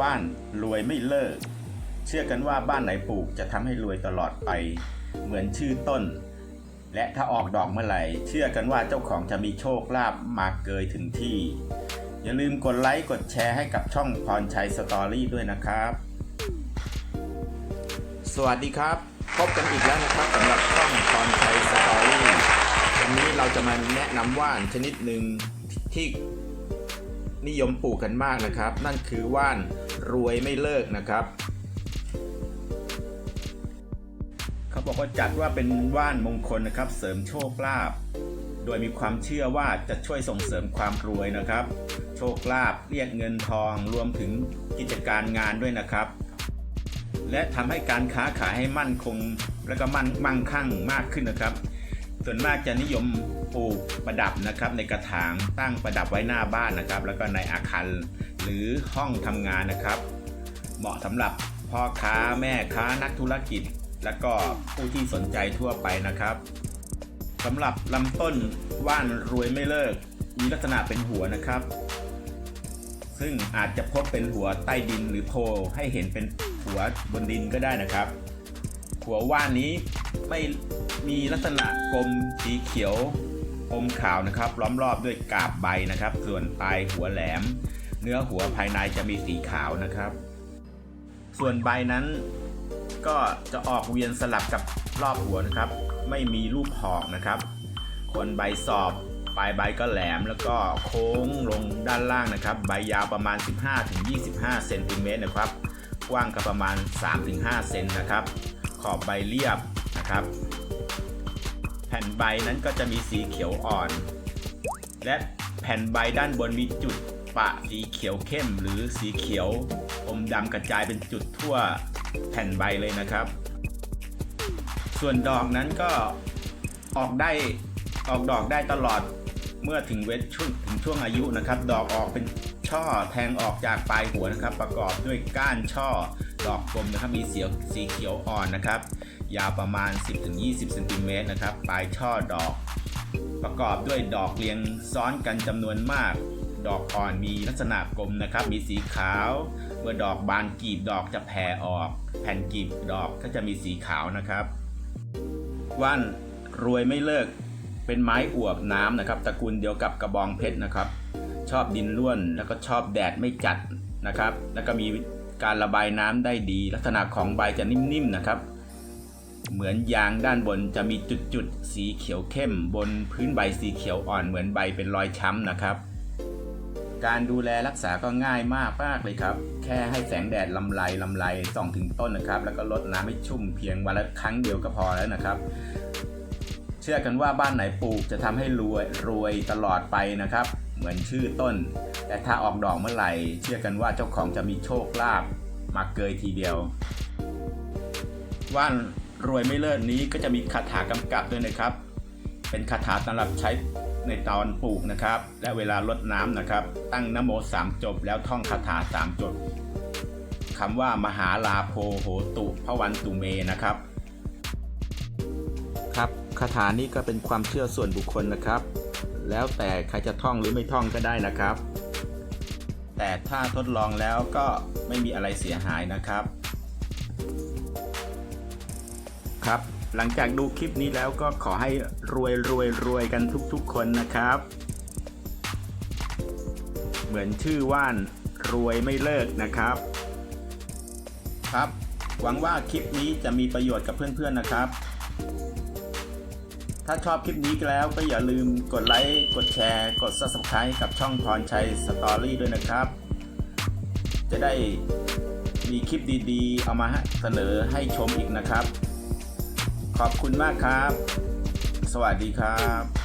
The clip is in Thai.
ว่านรวยไม่เลิก เชื่อกันว่าบ้านไหนปลูกจะทำให้รวยตลอดไป เหมือนชื่อต้น และถ้าออกดอกเมื่อไหร่ เชื่อกันว่าเจ้าของจะมีโชคลาภมาเกยถึงที่ อย่าลืมกดไลค์กดแชร์ให้กับช่องพรชัยสตอรี่ด้วยนะครับ สวัสดีครับ พบกันอีกแล้วนะครับสำหรับช่องพรชัยสตอรี่วันนี้เราจะมาแนะนำว่านชนิดหนึ่งที่ นิยมปลูกกันมากนะครับ นั่นคือว่านรวยไม่เลิกนะครับเขาบอกว่าจัดว่าเป็นว่านมงคลนะครับ เสริมโชคลาภโดยมีความเชื่อว่าจะช่วยส่งเสริมความรวยนะครับ โชคลาภเรียกเงินทองรวมถึงกิจการงานด้วยนะครับ และทำให้การค้าขายให้มั่นคง และก็มั่นมั่งคั่งมากขึ้นนะครับ ส่วนมากจะนิยมปลูกประดับนะครับ ในกระถางตั้งประดับไว้หน้าบ้านนะครับ แล้วก็ในอาคารหรือห้องทำงานนะครับ เหมาะสำหรับพ่อค้าแม่ค้านักธุรกิจ และก็ผู้ที่สนใจทั่วไปนะครับสำหรับลำต้นว่านรวยไม่เลิก มีลักษณะเป็นหัวนะครับ ซึ่งอาจจะพบเป็นหัวใต้ดินหรือโพลให้เห็นเป็นหัวบนดินก็ได้นะครับ หัวว่านนี้ ไม่มีลักษณะกลมสีเขียวอมขาวนะครับ ล้อมรอบด้วยกาบใบนะครับ ส่วนปลายหัวแหลม เนื้อหัวภายในจะมีสีขาวนะครับ ส่วนใบนั้นก็จะออกเวียนสลับกับรอบหัวนะครับ ไม่มีรูปหอกนะครับคนใบสอบปลายใบก็แหลมแล้วก็โค้งลงด้านล่างนะครับ ใบยาวประมาณ 15-25 เซนติเมตรนะครับ กว้างก็ประมาณ 3-5 เซนนะครับ ขอบใบเรียบ นะครับ แผ่นใบนั้นก็จะมีสีเขียวอ่อน และแผ่นใบด้านบนมีจุดปะสีเขียวเข้ม หรือสีเขียวอมดำกระจายเป็นจุดทั่วแผ่นใบเลยนะครับ ส่วนดอกนั้นก็ออกได้ออกดอกได้ตลอดเมื่อถึงเวทช่วงถึงช่วงอายุนะครับ ดอกออกเป็นช่อแทงออกจากปลายหัวนะครับ ประกอบด้วยก้านช่อ ดอกกลมนะครับ มีสีสีเขียวอ่อนนะครับ ยาวประมาณ 10-20เซนติเมตรนะครับ ปลายช่อดอก ประกอบด้วยดอกเรียงซ้อนกันจำนวนมาก ดอกอ่อนมีลักษณะกลมนะครับ มีสีขาว เมื่อดอกบานกลีบดอกจะแผ่ออก แผ่นกลีบดอกก็จะมีสีขาวนะครับว่านรวยไม่เลิกเป็นไม้อวบน้ำนะครับตระกูลเดียวกับกระบองเพชรนะครับ ชอบดินร่วนแล้วก็ชอบแดดไม่จัดนะครับ แล้วก็มี การระบายน้ำได้ดี ลักษณะของใบจะนิ่มๆนะครับ เหมือนยางด้านบนจะมีจุดๆสีเขียวเข้ม บนพื้นใบสีเขียวอ่อนเหมือนใบเป็นรอยช้ำนะครับการดูแลรักษาก็ง่ายมากมากเลยครับ แค่ให้แสงแดดลำไรลำไรส่องถึงต้นนะครับ แล้วก็ลดน้ำให้ชุ่มเพียงวันละครั้งเดียวก็พอแล้วนะครับ เชื่อกันว่าบ้านไหนปลูกจะทำให้รวยรวยตลอดไปนะครับ มือนชื่อต้น แต่ถ้าออกดอกเมื่อไหร่ เชื่อกันว่าเจ้าของจะมีโชคลาภมาเกยทีเดียว ว่านรวยไม่เลิศนี้ก็จะมีคาถากำกับด้วยนะครับ เป็นคาถาสำหรับใช้ในตอนปลูกนะครับ และเวลารดน้ำนะครับ ตั้งนโมสามจบแล้วท่องคาถาสามจบคำว่ามหาลาโพโหตุพระวันตุเมนะครับ ครับคาถานี้ก็เป็นความเชื่อส่วนบุคคลนะครับ แล้วแต่ใครจะท่องหรือไม่ท่องก็ได้นะครับ แต่ถ้าทดลองแล้วก็ไม่มีอะไรเสียหายนะครับ ครับ หลังจากดูคลิปนี้แล้วก็ขอให้รวยรวยรวยกันทุกๆคนนะครับ เหมือนชื่อว่านรวยไม่เลิกนะครับ ครับ หวังว่าคลิปนี้จะมีประโยชน์กับเพื่อนๆนะครับ ถ้าชอบคลิปนี้แล้วก็อย่าลืมกดไลค์ กดแชร์ กด Subscribe กับช่องพรชัยสตอรี่ด้วยนะครับ จะได้มีคลิปดีๆ เอามาเสนอให้ชมอีกนะครับ ขอบคุณมากครับ สวัสดีครับ